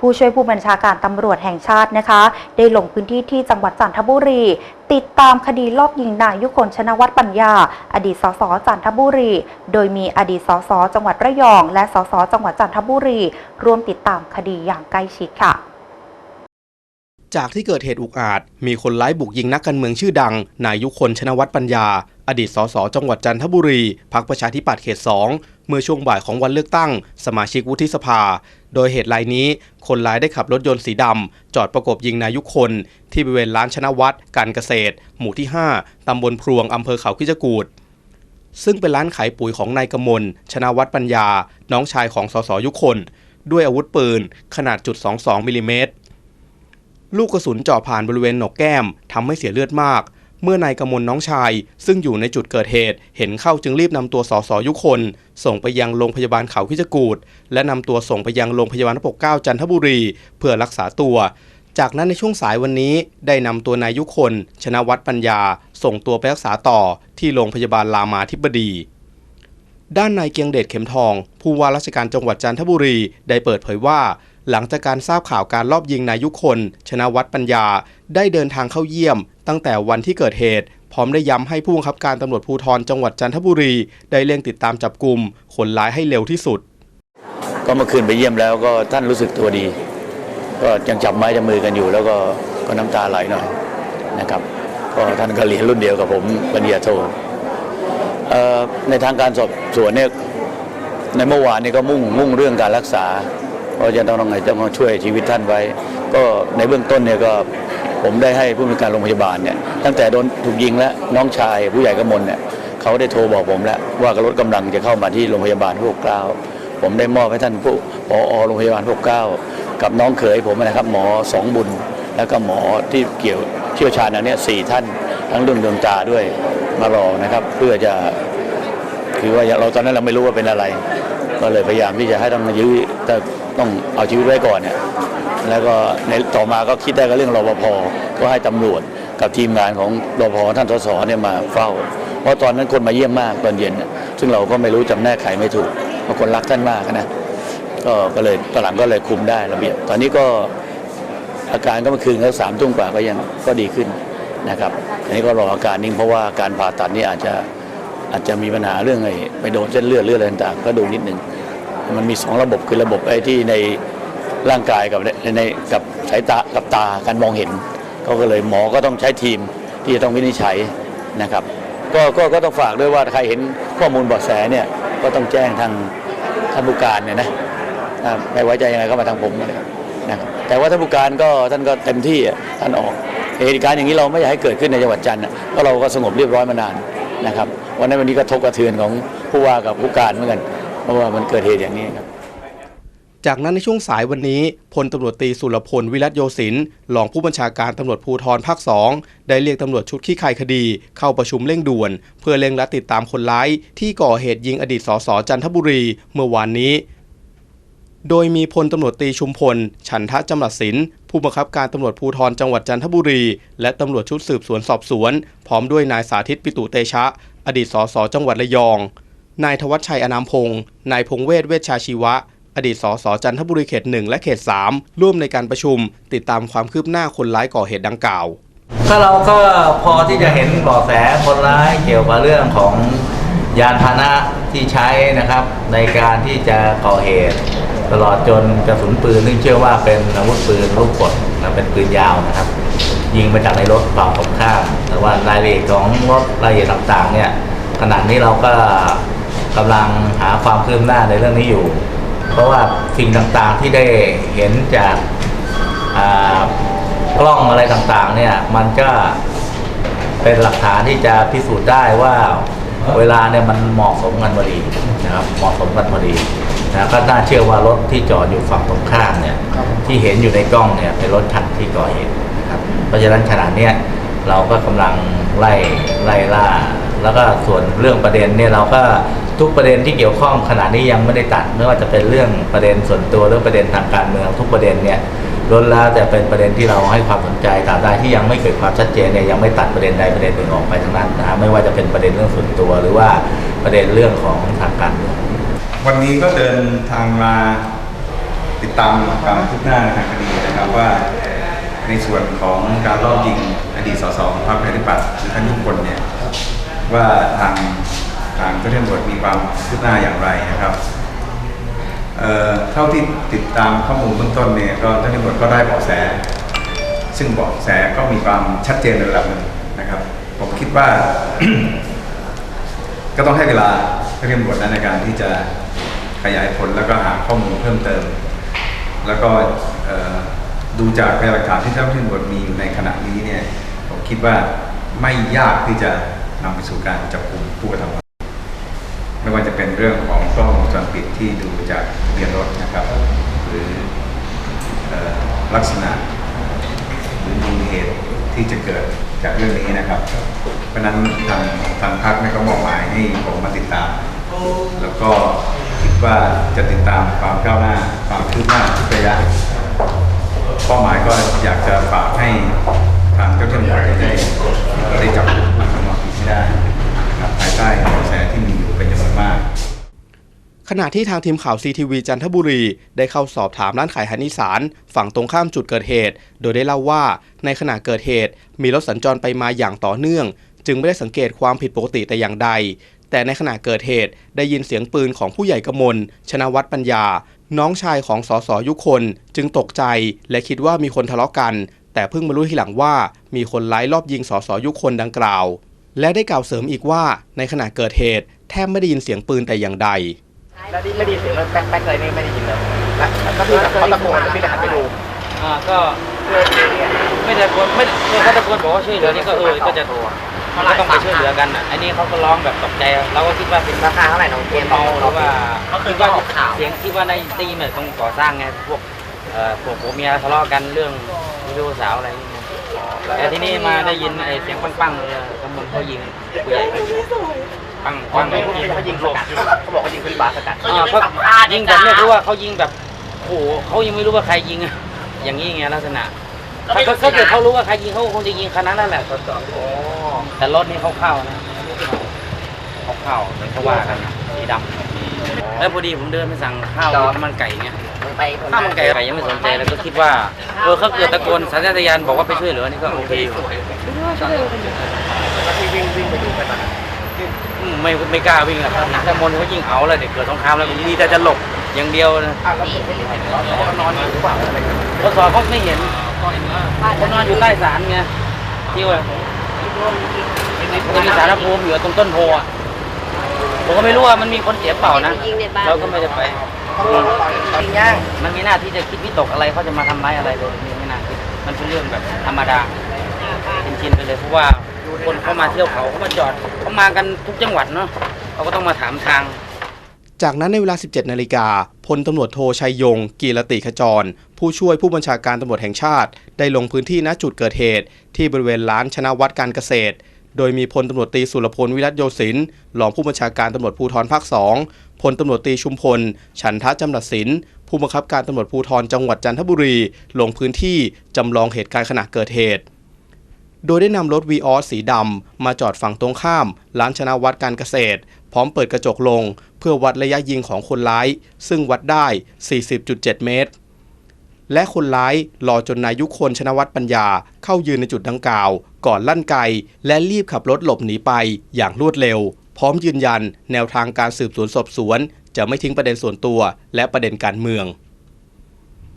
ผู้ช่วยผู้บัญชาการตำรวจแห่งชาตินะคะ ได้ลงพื้นที่ที่จังหวัดจันทบุรี ติดตามคดีลอบยิงนายยุคนชนวัฒน์ปัญญา อดีตสสจันทบุรี โดยมีอดีตสสจังหวัดระยอง และสสจังหวัดจันทบุรีร่วมติดตามคดีอย่างใกล้ชิดค่ะ จากที่เกิดเหตุอุกอาจ มีคนร้ายบุกยิงนักการเมืองชื่อดัง นายยุคนชนวัฒน์ปัญญา อดีตสสจังหวัดจันทบุรีพักประชาธิปัตย์เขต2เมื่อช่วงบ่ายของวันเลือกตั้ง สมาชิกวุฒิสภา โดยเหตุรายนี้ คนร้ายได้ขับรถยนต์สีดำ จอดประกบยิงนายยุคน ที่บริเวณร้านชนวัฒน์การเกษตร หมู่ที่ 5 ตำบลพรวงอำเภอเขาคิจกูดซึ่งเป็นร้านขายปุ๋ยของนายกมลชนาวัฒน์ปัญญา น้องชายของสสยุคนด้วยอาวุธปืน ขนาดจุด22มิลลิเมตร ลูกกระสุนเจาะผ่านบริเวณหนกแก้มทำให้เสียเลือดมาก เมื่อนายกมลน้องชาย ซึ่งอยู่ในจุดเกิดเหตุ เห็นเข้าจึงรีบนำตัวสสยุคน ส่งไปยังโรงพยาบาลเขาคิจกูดและนำตัวส่งไปยังโรงพยาบาลระปกเก้าจันทบุรี เพื่อรักษาตัว จากนั้นในช่วงสายวันนี้ได้นำตัวนายยุคน ชนะวัฒน์ปัญญา ส่งตัวไปรักษาต่อที่โรงพยาบาลรามาธิบดีด้านนายเกียงเดชเข็มทอง ผู้ว่าราชการจังหวัดจันทบุรีได้เปิดเผยว่า หลังจากการทราบข่าวการลอบยิงนายยุคน ชนะวัฒน์ปัญญา ได้เดินทางเข้าเยี่ยม ตั้งแต่วันที่เกิดเหตุ พร้อมได้ย้ำให้ผู้บังคับการตำรวจภูธรจังหวัดจันทบุรี ได้เร่งติดตามจับกลุ่มคนร้ายให้เร็วที่สุด ก็เมื่อคืนไปเยี่ยมแล้วก็ท่านรู้สึกตัวดี ก็ยังจับไม้จับมือกันอยู่ แล้วก็ก็น้ำตาไหลหน่อยนะครับก็ท่านก็เรียนรุ่นเดียวกับผมปริญญาโทในทางการสอบสวนเนี่ยในเมื่อวานนี้ก็มุ่งมุ่งเรื่องการรักษา เพราะจะต้องต้องต้องช่วยชีวิตท่านไว้ ก็ในเบื้องต้นเนี่ยก็ผมได้ให้ผู้มีการโรงพยาบาลเนี่ยตั้งแต่โดนถูกยิงแล้วน้องชายผู้ใหญ่กมลเนี่ยเขาได้โทรบอกผมแล้วว่ารถกำลังจะเข้ามาที่โรงพยาบาลพวกเกล้าผมได้มอบให้ท่านผู้ปอโรงพยาบาลพวกเกล้ากับน้องเขยผมนะครับหมอสองบุญ แล้วก็หมอที่เกี่ยวเชี่ยวชาญอันเนี้ยสี่ท่านทั้งเรื่องดวงตาด้วยมารอนะครับ เพื่อจะคือว่าเราตอนนั้นเราไม่รู้ว่าเป็นอะไร ก็เลยพยายามที่จะให้ต้องยื้อแต่ ต้องเอาชีวิตไว้ก่อนเนี่ยแล้วก็ในต่อมาก็คิดได้ก็เรื่องรปภก็ให้ตำรวจกับทีมงานของรปภท่านสสเนี่ยมาเฝ้า เพราะตอนนั้นคนมาเยี่ยมมากตอนเย็น ซึ่งเราก็ไม่รู้จำแนกใครไม่ถูกบางคนรักท่านมากนะก็ก็เลยตอนหลังก็เลยคุมได้ระเบียบ ตอนนี้ก็อาการก็เมื่อคืนก็สามทุ่มกว่าก็ยังก็ดีขึ้นนะครับอันนี้ก็รออาการนิ่งเพราะว่าการผ่าตัดนี่อาจจะอาจจะมีปัญหาเรื่องไอ้ไปโดนเส้นเลือดเลือดอะไรต่างก็ดูนิดนึง มันมีสองระบบคือระบบไอ้ที่ในร่างกายกับในในกับสายตากับตาการมองเห็นเขาก็เลยหมอก็ต้องใช้ทีมที่จะต้องวินิจฉัยนะครับก็ก็ก็ต้องฝากด้วยว่าใครเห็นข้อมูลเบาะแสเนี่ยก็ต้องแจ้งทางท่านผู้การเนี่ยนะไม่ไว้ใจยังไงก็มาทางผมนะครับแต่ว่าท่านผู้การก็ท่านก็เต็มที่ท่านออกเหตุการณ์อย่างนี้เราไม่อยากให้เกิดขึ้นในจังหวัดจันทร์เพราะเราก็สงบเรียบร้อยมานานนะครับวันนั้นวันนี้ก็ทบกระเทือนของผู้ว่ากับผู้การเหมือนกัน ราะว่ามันเกิดเหตุอย่างนี้ครับ จากนั้นในช่วงสายวันนี้พลตำรวจตรีสุรพลวิรัตโยศินรองผู้บัญชาการตำรวจภูธรภาค2ได้เรียกตำรวจชุดขี้คายคดี เข้าประชุมเร่งด่วน เพื่อเร่งและติดตามคนร้ายที่ก่อเหตุยิงอดีตสสจันทบุรีเมื่อวานนี้โดยมีพลตำรวจตีชุมพล ฉันทะจำรัดสินผู้บังคับการตำรวจภูธรจังหวัดจันทบุรี และตำรวจชุดสืบสวนสอบสวน พร้อมด้วยนายสาธิตปิตุเตชะ อดีตสสจังหวัดระยอง นายธวัชชัยอนามพงศ์นายพงเวศเวชชาชีวะ อดีตสสจันทบุรีเขตหนึ่งและเขต3ร่วมในการประชุม ติดตามความคืบหน้าคนร้ายก่อเหตุดังกล่าวก็เราก็พอที่จะเห็นเบาะแสคนร้ายเกี่ยวกับเรื่องของยานพาหนะที่ใช้นะครับ ในการที่จะก่อเหตุ ตลอดจนกระสุนปืนซึ่งเชื่อว่าเป็นอาวุธปืนลูกกดนะเป็นปืนยาวนะครับ ยิงมาจากในรถฝั่งตรงข้ามแต่ว่ารายละเอียดของรถรายละเอียดต่างๆเนี่ยขณะนี้เราก็ กำลังหาความคืบหน้าในเรื่องนี้อยู่ เพราะว่าสิ่งต่างๆที่ได้เห็นจากกล้องอะไรต่างๆเนี่ยมันก็เป็นหลักฐานที่จะพิสูจน์ได้ว่าเวลาเนี่ยมันเหมาะสมกันพอดีนะครับเหมาะสมกันพอดีนะก็น่าเชื่อว่ารถที่จอดอยู่ฝั่งตรงข้ามเนี่ยที่เห็นอยู่ในกล้องเนี่ยเป็นรถคันที่ก่อเหตุนะครับเพราะฉะนั้นขณะเนี้ยเราก็กำลังไล่ไล่ล่า แล้วก็ส่วนเรื่องประเด็นเนี่ยเราก็ ทุกประเด็นที่เกี่ยวข้องขณะนี้ยังไม่ได้ตัดไม่ว่าจะเป็นเรื่องประเด็นส่วนตัวหรือประเด็นทางการเมืองทุกประเด็นเนี่ยล้วนแล้วแต่เป็นประเด็นที่เราให้ความสนใจตาบใดที่ยังไม่เกิดความชัดเจนเนี่ยยังไม่ตัดประเด็นใดประเด็นหนึ่งออกไปทั้งนั้นนะไม่ว่าจะเป็นประเด็นเรื่องส่วนตัว หรือว่าประเด็นเรื่องของทางการเมืองวันนี้ก็เดินทางมาติดตามความคืบหน้าทางคดีนะครับว่าในส่วนของการลอบยิงอดีตสสของพรรคประชาธิปัตย์คือท่านยุคนเนี่ยว่าทาง ทางเจ้าหน้าที่ตำรวจมีความคืบหน้าอย่างไรนะครับเอ่อเท่าที่ติดตามข้อมูลเบื้องต้นเนี่ยก็เจ้าหน้าที่ตำรวจก็ได้เบาะแส ซึ่งเบาะแสก็มีความชัดเจนในระดับหนึ่งนะครับ ผมคิดว่า ก็ต้องให้เวลาเจ้าหน้าที่ตำรวจนั้นในการที่จะขยายผลแล้วก็หาข้อมูลเพิ่มเติม แล้วก็ดูจากพยานหลักฐานที่เจ้าหน้าที่ตำรวจมีอยู่ในขณะนี้เนี่ยผมคิดว่าไม่ยากที่จะนำไปสู่การจับกลุ่มผู้กระทำ ไม่ว่าจะเป็นเรื่องของกล้องวงจรปิดที่ดูจากเบียนรถนะครับ หรืออลักษณะหรือมูลเหตุที่จะเกิดจากเรื่องนี้นะครับ เพราะนั้นทางทางพักเนี่ยก็มอบหมายให้ผมมาติดตาม แล้วก็คิดว่าจะติดตามความก้าวหน้าความคืบหน้าทุกระยะเป้าหมายก็อยากจะฝากให้ทางเจ้าหน้าที่ได้ได้จับกลุ่มผู้ทำความผิดให้ได้ นะครับภายใต้เบาะแสที่มีอยู่เป็นจำนวนมาก ขณะที่ทางทีมข่าวซีทีวีจันทบุรี ได้เข้าสอบถามร้านขายอาหารอีสานฝั่งตรงข้ามจุดเกิดเหตุ โดยได้เล่าว่าในขณะเกิดเหตุ มีรถสัญจรไปมาอย่างต่อเนื่อง จึงไม่ได้สังเกตความผิดปกติแต่อย่างใด แต่ในขณะเกิดเหตุได้ยินเสียงปืนของผู้ใหญ่กมลชนะวัฒน์ปัญญา น้องชายของสสยุคนจึงตกใจ และคิดว่ามีคนทะเลาะกัน แต่เพิ่งมารู้ทีหลังว่ามีคนไล่รอบยิงสสยุคนดังกล่าว และได้กล่าวเสริมอีกว่าในขณะเกิดเหตุ แทบไม่ได้ยินเสียงปืนแต่อย่างใด แล้วนี่ไม่ได้ยินเสียงรถแป๊กแป๊กเลยนี่ไม่ได้ยินเลยแล้วก็คือเขาตะโกนแล้วพี่ก็หันไปดูอ่าก็ไม่ตะโกนไม่เออเขาตะโกนบอกว่าช่วยเหลือนี่ก็เออก็จะมันก็ต้องไปช่วยเหลือกันอะอันนี้เขาก็ร้องแบบตกใจเราก็คิดว่าเป็นราคาเท่าไหร่น้องเกมเมาหรือว่าเขาคืคิอดว่าว่าข่าวเสียงคิดว่าในตีมเนี่ยตรงก่อสร้างไงพวกเอ่อพวกผัวเมียทะเลาะกันเรื่องวิดีโอสาวอะไรอย่างเงี้ย แต่ทีนี้มาได้ยินไอ้เสียงปังๆเลยกำลังเขายิงผู้ใหญ่เขายิงปังอ๋อปังไม่พูดเขายิงสกัดเขาบอกเขายิงขึ้นบาสกัดอ่าเขายิงแบบไม่รู้ว่าเขายิงแบบโอ้โหเขายังไม่รู้ว่าใครยิงอะอย่างนี้ไงลักษณะถ้าถ้าเกิดเขารู้ว่าใครยิงเขาคงจะยิงคันนั้นนั่นแหละแต่รถนี่เขาเข้านะเขาเข้าเหมือนเขาว่ากันนะสีดำ แล้วพอดีผมเดินไปสั่งข้าวข้าวมันไก่เงี้ยมึงไปคนข้าวมันไก่ไก่ยังไม่สนใจแล้วก็คิดว่าเออเขาเกิดตะโกนสัญชาตญาณบอกว่าไปช่วยเหลือนี่ก็โอเคอยู่แล้วพี่วิ่งวิ่งไปดูไปตอนนั้นอืมไม่ไม่กล้าวิ่งหรอกแต่มนเขายิงเอาเลยเด็กเกิดสงครามแล้วมีแต่จะหลบอย่างเดียวนะอ้าวแล้วผมไม่เห็นเขาเขานอนอยู่หรือเปล่าอะไรอย่างเงี้ยทดสอบเขาไม่เห็นเขานอนอยู่ใต้ศาลไงที่ว่ามันจะมีสารภูมิอยู่ตรงต้นโพอะ ผมก็ไม่รู้ว่ามันมีคนเจ็บเปล่านะเราก็ไม่ได้ไปยิงย่างมันมีหน้าที่จะคิดวิตกอะไรเขาจะมาทำร้ายอะไรเลยมีไม่น่าคิดมันเป็นเรื่องแบบธรรมดาเป็นชินไปเลยเพราะว่าคนเขามาเที่ยวเขาเขามาจอดเขามากันทุกจังหวัดเนาะเขาก็ต้องมาถามทาง จากนั้นในเวลา 17 นาฬิกาพลตำรวจโทชัยยง กีรติขจร ผู้ช่วยผู้บัญชาการตำรวจแห่งชาติ ได้ลงพื้นที่ณจุดเกิดเหตุ ที่บริเวณร้านชนะวัดการเกษตร โดยมีพลตำรวจตีสุรพลวิรัตโยศินรองผู้บัญชาการตำรวจภูธรภาคสองพลตำรวจตีชุมพล ฉันทะจำรัดสินผู้บังคับการตำรวจภูธรจังหวัดจันทบุรี ลงพื้นที่จำลองเหตุการณ์ขณะเกิดเหตุ โดยได้นำรถวีออสสีดำมาจอดฝั่งตรงข้าม ร้านชนะวัดการเกษตร พร้อมเปิดกระจกลง เพื่อวัดระยะยิงของคนร้าย ซึ่งวัดได้ 40.7 เมตร และคนร้ายรอจนนายยุคนชนะวัฒน์ปัญญาเข้ายืนในจุดดังกล่าว ก่อนลั่นไกและรีบขับรถหลบหนีไปอย่างรวดเร็ว พร้อมยืนยัน แนวทางการสืบสวนสอบสวน จะไม่ทิ้งประเด็นส่วนตัว และประเด็นการเมือง